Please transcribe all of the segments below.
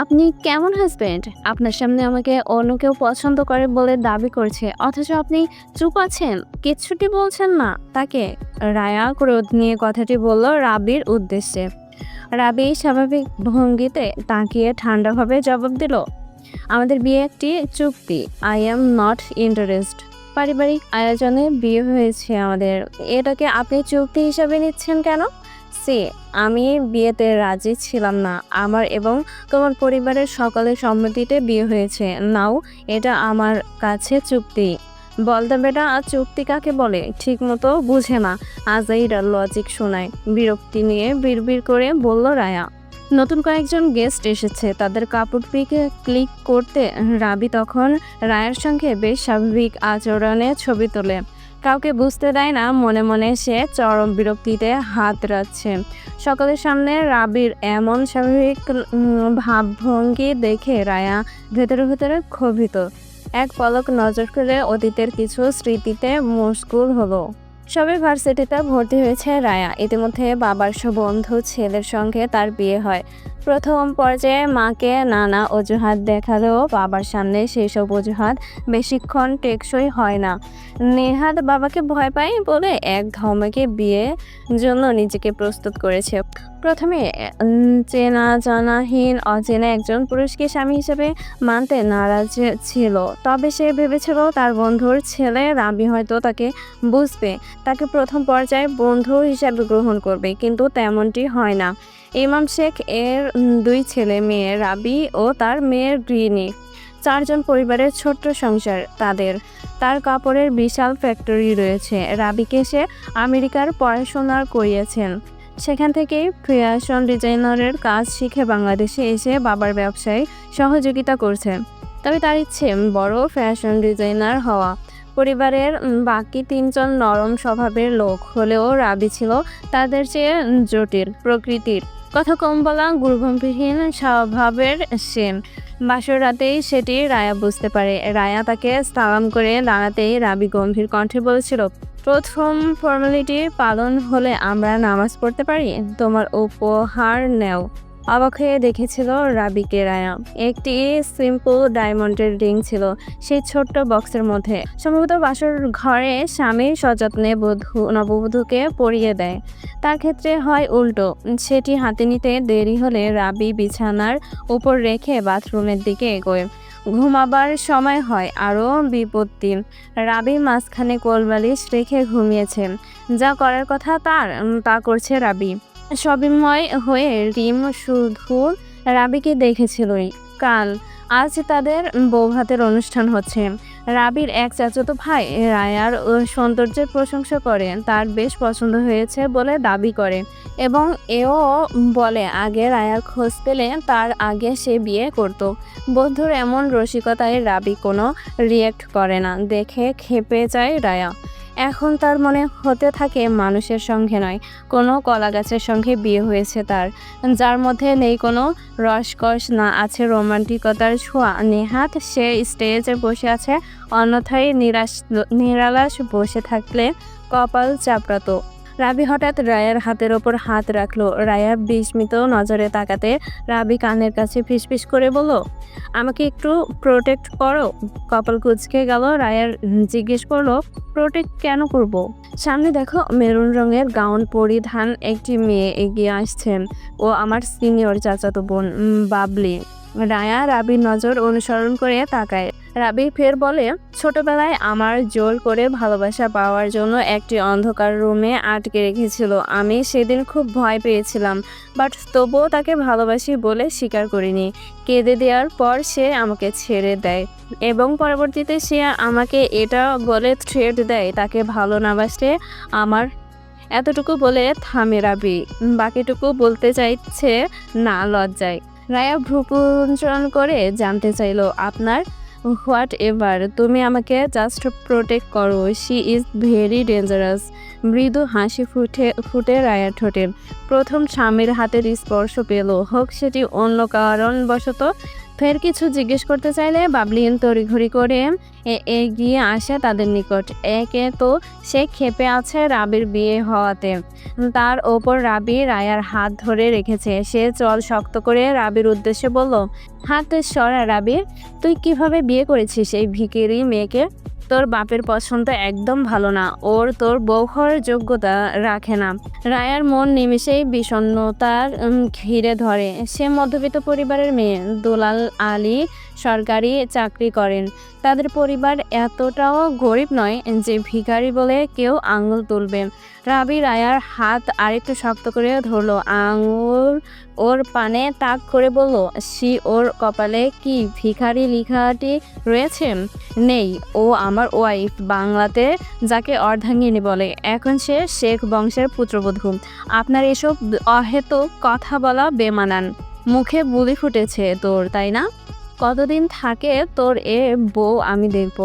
আপনি কেমন হাজবেন্ড আপনার সামনে আমাকে অন্য কেউ পছন্দ করে বলে দাবি করছে। অথচ আপনি চুপ আছেন? কিচ্ছুটি বলছেন না। তাকে রায়া ক্রোধ নিয়ে কথাটি বলল রাবির উদ্দেশ্যে। রাবি স্বাভাবিক ভঙ্গিতে তাকিয়ে ঠান্ডাভাবে জবাব দিল, আমাদের বিয়ে একটি চুক্তি। আই এম নট ইন্টারেস্ট পারিবারিক আয়োজনে বিয়ে হয়েছে আমাদের। এটাকে আপনি চুক্তি হিসাবে নিচ্ছেন কেন? সে, আমি বিয়েতে রাজি ছিলাম না। আমার এবং তোমার পরিবারের সকলের সম্মতিতে বিয়ে হয়েছে। নাও, এটা আমার কাছে চুক্তি। বলতে বেটা, আর চুক্তি কাকে বলে? ঠিক মতো বুঝে না। আজ আজাইরা লজিক শোনায়। বিরক্তি নিয়ে বিড়বিড় করে বলল রায়া। নতুন কয়েকজন গেস্ট এসেছে। তাদের কাপড় পিকে ক্লিক করতে রাবি তখন রায়ের সঙ্গে বেশ স্বাভাবিক আচরণে ছবি তোলে। কাউকে বুঝতে দেয় না, মনে মনে সে চরম বিরক্তিতে হাত রাখছে। সকলের সামনে রাবির এমন স্বাভাবিক ভাবভঙ্গি দেখে রায়া ভেতরে ভেতরে ক্ষোভিত। এক পলক নজর ফেলে অতীতের কিছু স্মৃতিতে মুশকুল হলো। সবে ভার্সিটিতে ভর্তি হয়েছে রায়া। ইতিমধ্যে বাবার সব বন্ধু ছেলের সঙ্গে তার বিয়ে হয়। প্রথম পর্যায়ে মাকে নানা অজুহাত দেখালেও বাবার সামনে সব অজুহাত বেশিক্ষণ টেকসই হয় না। নেহাত বাবাকে ভয় পায় বলে এক ধমকে বিয়ে জন্য নিজেকে প্রস্তুত করেছে। প্রথমে, চেনা, জানাহীন, অচেনা একজন পুরুষকে স্বামী হিসেবে মানতে নারাজ ছিল। তবে সে ভেবেছিল তার বন্ধুর ছেলে রাবি হয়তো তাকে বুঝবে, তাকে প্রথম পর্যায়ে বন্ধু হিসেবে গ্রহণ করবে, কিন্তু তেমনটি হয় না। ইমাম শেখ এর দুই ছেলে মেয়ে রাবি ও তার মেয়ের গৃহিণী। চারজন পরিবারের ছোট্ট সংসার তাদের। তার কাপড়ের বিশাল ফ্যাক্টরি রয়েছে। রাবিকে সে আমেরিকার পড়াশোনা করিয়েছেন। সেখান থেকেই ফ্যাশন ডিজাইনারের কাজ শিখে বাংলাদেশে এসে বাবার ব্যবসায় সহযোগিতা করছে। তবে তার ইচ্ছে, বড় ফ্যাশন ডিজাইনার হওয়া। পরিবারের বাকি তিনজন নরম স্বভাবের লোক হলেও রাবি ছিল তাদের চেয়ে জটিল প্রকৃতির। কথা কম বলা গুরুগম্ভীরহীন, স্বভাবের সে বাসর রাতেই সেটি রায়া বুঝতে পারে। রায়া তাকে সালাম করে দাঁড়াতেই রাবি গম্ভীর কণ্ঠে বলেছিল, প্রথম ফর্মালিটি পালন হলে আমরা নামাজ পড়তে পারি? তোমার উপহার নেও। অবাক হয়ে দেখেছিল রাবিকে রায়া। একটি সিম্পল ডায়মন্ডের রিং ছিল সেই ছোট্ট বক্সের মধ্যে। সম্ভবত বাসর ঘরে স্বামী সযত্নে বধূ, নববধূকে পরিয়ে দেয়। তার ক্ষেত্রে হয় উল্টো। সেটি হাতে নিতে দেরি হলে রাবি বিছানার উপর রেখে বাথরুমের দিকে এগোয়। ঘুমাবার সময় হয়, আরও বিপত্তি। রাবি মাঝখানে কোলবালিশ রেখে ঘুমিয়েছে। যা করার কথা তার তা করছে রাবি। সবিময় হয়ে রিম শুধু রাবিকে দেখেছিলই। কাল, আজ তাদের বৌভাতের অনুষ্ঠান হচ্ছে। রাবির এক চাচাতো ভাই রায়ার সৌন্দর্যের প্রশংসা করে, তার বেশ পছন্দ হয়েছে বলে দাবি করে এবং এও বলে, আগে রায়ার খোঁজ পেলে তার আগে সে বিয়ে করত। বন্ধুর এমন রসিকতায় রাবি কোনো রিয়েক্ট করে না। দেখে খেপে যায় রায়া। এখন তার মনে হতে থাকে মানুষের সঙ্গে নয়, কোনো কলা গাছের সঙ্গে বিয়ে হয়েছে তার। যার মধ্যে নেই কোনো রসকস, না আছে রোমান্টিকতার ছোঁয়া। নেহাত সে স্টেজে বসে আছে, অন্যথায় নিরাশ নিরালাস বসে থাকলে কপাল চাপড়াতো। রাবি হঠাৎ রায়ার হাতের ওপর হাত রাখল। রায়া বিস্মিত নজরে তাকাতে রাবি কানের কাছে ফিসফিস করে বলল, আমাকে একটু প্রোটেক্ট করো। কপাল কুচকে গেল। রায়ার জিজ্ঞেস করল প্রোটেক্ট কেন করব। সামনে দেখো, মেরুন রঙের গাউন পরিধান একটি মেয়ে এগিয়ে আসছেন ও আমার সিনিয়র চাচাতো বোন বাবলি। রায়া রাবির নজর অনুসরণ করে তাকায়। রাবি ফের বলে, ছোটবেলায় আমার জোর করে ভালোবাসা পাওয়ার জন্য একটি অন্ধকার রুমে আটকে রেখেছিল। আমি সেদিন খুব ভয় পেয়েছিলাম, বাট তবুও তাকে ভালোবাসি বলে স্বীকার করিনি। কেঁদে দেওয়ার পর সে আমাকে ছেড়ে দেয় এবং পরবর্তীতে সে আমাকে এটা বলে থ্রেট দেয়, তাকে ভালো না বাসলে আমার এতটুকু বলে থামে রাবি। বাকিটুকু বলতে চাইছে না, লজ্জায়। রায়া ভ্রুকুঞ্চন করে জানতে চাইলো, আপনার হোয়াট এভার, তুমি আমাকে জাস্ট প্রোটেক্ট করো। শি ইজ ভেরি ডেঞ্জারাস মৃদু হাসি ফুটে ফুটে রায়া ঠোঁটে। প্রথম স্বামীর হাতের স্পর্শ পেল। হোক সেটি অন্য কারণবশত ফের কিছু জিজ্ঞেস করতে চাইলে বাবলিন তড়িঘড়ি করে এগিয়ে আসে তাদের নিকট। একে তো সে ক্ষেপে আছে রাবির বিয়ে হওয়াতে। তার ওপর রাবি রায়ার হাত ধরে রেখেছে। সে চল শক্ত করে রাবির উদ্দেশ্যে বলল, হাত সরা রাবি, তুই কীভাবে বিয়ে করেছিস এই ভিকেরি মেয়েকে? তোর বাপের পছন্দ একদম ভালো না, ওর তোর বউ হওয়ার যোগ্যতা রাখে না। রায়ার মন নিমেষেই বিষণ্ণতার ঘিরে ধরে। সে মধ্যবিত্ত পরিবারের মেয়ে দুলাল আলী সরকারি চাকরি করেন। তাদের পরিবার এতটাও গরিব নয় যে ভিখারি বলে কেউ আঙুল তুলবে। রাবি রায়ার হাত আরেকটু শক্ত করে ধরলো। আঙুল ওর পানে তাক করে বলল, সি, ওর কপালে কি ভিখারি লিখাটি রয়েছে? নেই, ও আমার ওয়াইফ, বাংলাতে যাকে অর্ধাঙ্গিনী বলে। এখন সে শেখ বংশের পুত্রবধূ। আপনার এসব অহেতুক কথা বলা বেমানান। মুখে বুলি ফুটেছে তোর, তাই না? কতদিন থাকে তোর এ বউ? আমি দেখব।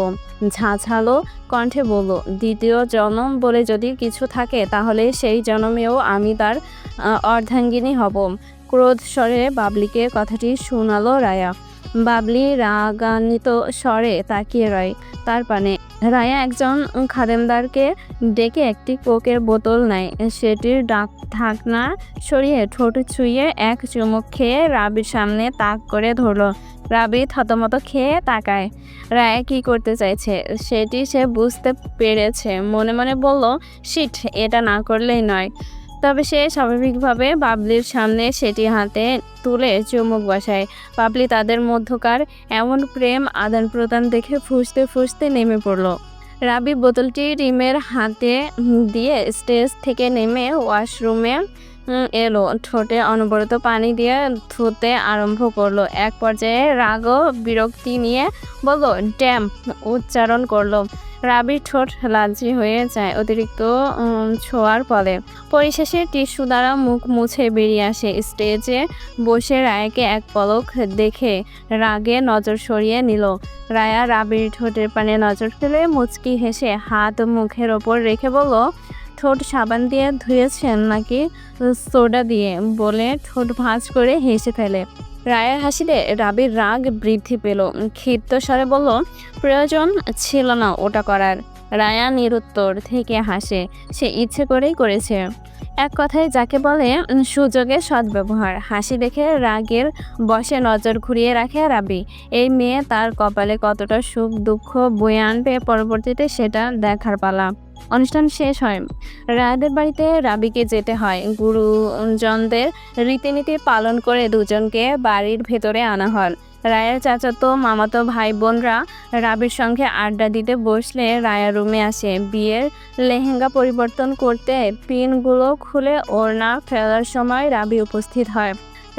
ঝাঁঝালো কণ্ঠে বলল, দ্বিতীয় জনম বলে যদি কিছু থাকে, তাহলে সেই জনমেও আমি তার অর্ধাঙ্গিনী হব। ক্রোধ স্বরে বাবলিকে কথাটি শোনালো রায়া। বাবলি রাগান্বিত স্বরে তাকিয়ে রয়। তার পানে, রায়া একজন খাদেমদারকে ডেকে একটি কোকের বোতল নেয়। সেটির ডাক ঢাকনা সরিয়ে ঠোঁট ছুঁয়ে এক চুমুক খেয়ে রাবির সামনে তাক করে ধরলো। রাবি থতমত খেয়ে তাকায়। রায়া কি করতে চাইছে? সেটি সে বুঝতে পেরেছে। মনে মনে বলল, শিট, এটা না করলেই নয়। তবে সে স্বাভাবিকভাবে বাবলির সামনে সেটি হাতে তুলে চুমুক বসায়। বাবলি তাদের মধ্যকার এমন প্রেম আদান প্রদান দেখে ফুসতে ফুসতে নেমে পড়ল। রাবি বোতলটি রিমের হাতে দিয়ে স্টেজ থেকে নেমে ওয়াশরুমে এলো। ঠোঁটে অনবরত পানি দিয়ে ধুতে আরম্ভ করল। এক পর্যায়ে রাগও বিরক্তি নিয়ে বলল ড্যাম, উচ্চারণ করল। রাবির ঠোঁট লালচে হয়ে যায়, অতিরিক্ত ছোঁয়ার ফলে। পরিশেষে টিস্যু দ্বারা মুখ মুছে বেরিয়ে আসে। স্টেজে বসে রায়াকে এক পলক দেখে রাগে নজর সরিয়ে নিল। রায়া রাবির ঠোঁটের পানে নজর ফেলে মুচকি হেসে হাত মুখের ওপর রেখে বলল ঠোঁট সাবান দিয়ে ধুয়েছেন নাকি? সোডা দিয়ে বলে ঠোঁট ভাঁজ করে হেসে ফেলে। রায়ের হাসিতে রাবির রাগ বৃদ্ধি পেল। ক্ষিপ্ত স্বরে বলল প্রয়োজন ছিল না ওটা করার। রায়া নিরুত্তর থেকে হাসে। সে ইচ্ছে করেই করেছে। এক কথায় যাকে বলে উম, সুযোগে সদ্ব্যবহার। হাসি দেখে রাগের বসে নজর ঘুরিয়ে রাখে রাবি। এই মেয়ে তার কপালে কতটা সুখ দুঃখ বয়ে আনবে পরবর্তীতে সেটা দেখার পালা। অনুষ্ঠান শেষ হয়। রায়াদের বাড়িতে রাবিকে যেতে হয়। গুরুজনদের রীতিনীতি পালন করে দুজনকে বাড়ির ভেতরে আনা হয়। রায়ের চাচাতো, মামাতো ভাই বোনরা রাবির সঙ্গে আড্ডা দিতে বসলে রায়া রুমে আসে। বিয়ের লেহেঙ্গা পরিবর্তন করতে পিনগুলো খুলে ওড়না ফেলার সময় রাবি উপস্থিত হয়।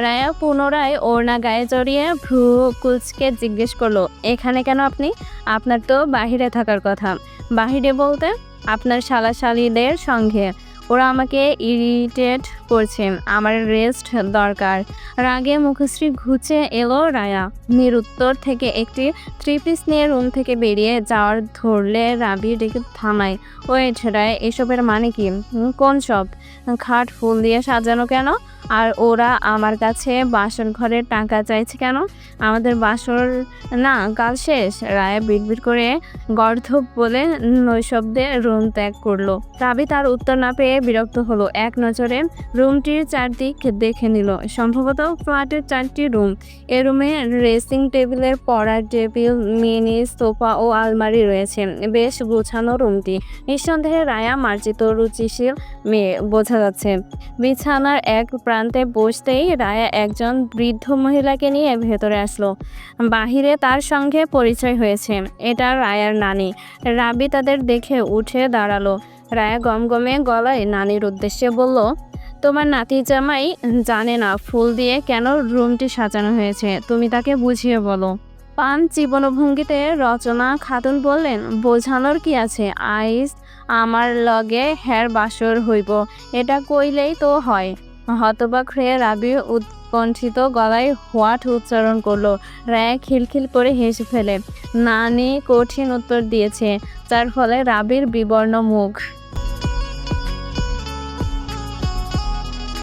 রায়া পুনরায় ওড়না গায়ে জড়িয়ে ভ্রু কুচকে জিজ্ঞেস করল, এখানে কেন আপনি? আপনার তো বাহিরে থাকার কথা। বাহিরে বলতে আপনার শালাশালিদের সঙ্গে। ওরা আমাকে ইরিটেট করছে। আমার রেস্ট দরকার। রাগে মুখশ্রী ঘুচে এলো রায়া। নিরুত্তর থেকে একটি থ্রি পিস নিয়ে রুম থেকে বেরিয়ে যাওয়ার ধরলে রাবি ডেকে থামায়, ওয়েট রায়, এসবের মানে কি? কোন সব? খাট ফুল দিয়ে সাজানো কেন? আর ওরা আমার কাছে বাসর ঘরের টাকা চাইছে কেন? আমাদের বাসর, না, কাল শেষ। রায়া বিড়বিড় করে গর্ধব বলে নৈশব্দে রুম ত্যাগ করল। রাবি তার উত্তর না পেয়ে বিরক্ত হলো। এক নজরে রুমটির চারদিক দেখে নিল। সম্ভবত ফ্ল্যাটের চারটি রুম। এ রুমে ড্রেসিং টেবিলের পড়ার টেবিল, মিনি সোফা ও আলমারি রয়েছে। বেশ গোছানো রুমটি। নিঃসন্দেহে রায়া মার্জিত রুচিশীল মেয়ে। বোঝা যাচ্ছে। বিছানার এক প্রান্তে বসতেই রায়া একজন বৃদ্ধ মহিলাকে নিয়ে ভেতরে আসলো। বাহিরে তার সঙ্গে পরিচয় হয়েছে। এটা রায়ার নানি। রাবি তাদের দেখে উঠে দাঁড়াল। রায়া গমগমে গলায় নানির উদ্দেশ্যে বলল, তোমার নাতি জামাই জানে না ফুল দিয়ে কেন রুমটি সাজানো হয়েছে। তুমি তাকে বুঝিয়ে বলো। পান জীবনভঙ্গিতে রচনা খাতুন বললেন, বোঝানোর কি আছে? আইস আমার লগে হের বাসর হইব। এটা কইলেই তো হয়। হতবাক হয়ে রাবি উৎকণ্ঠিত গলায় হোয়াট উচ্চারণ করল। রায় খিলখিল করে হেসে ফেলে। নানি কঠিন উত্তর দিয়েছে, যার ফলে রাবির বিবর্ণ মুখ।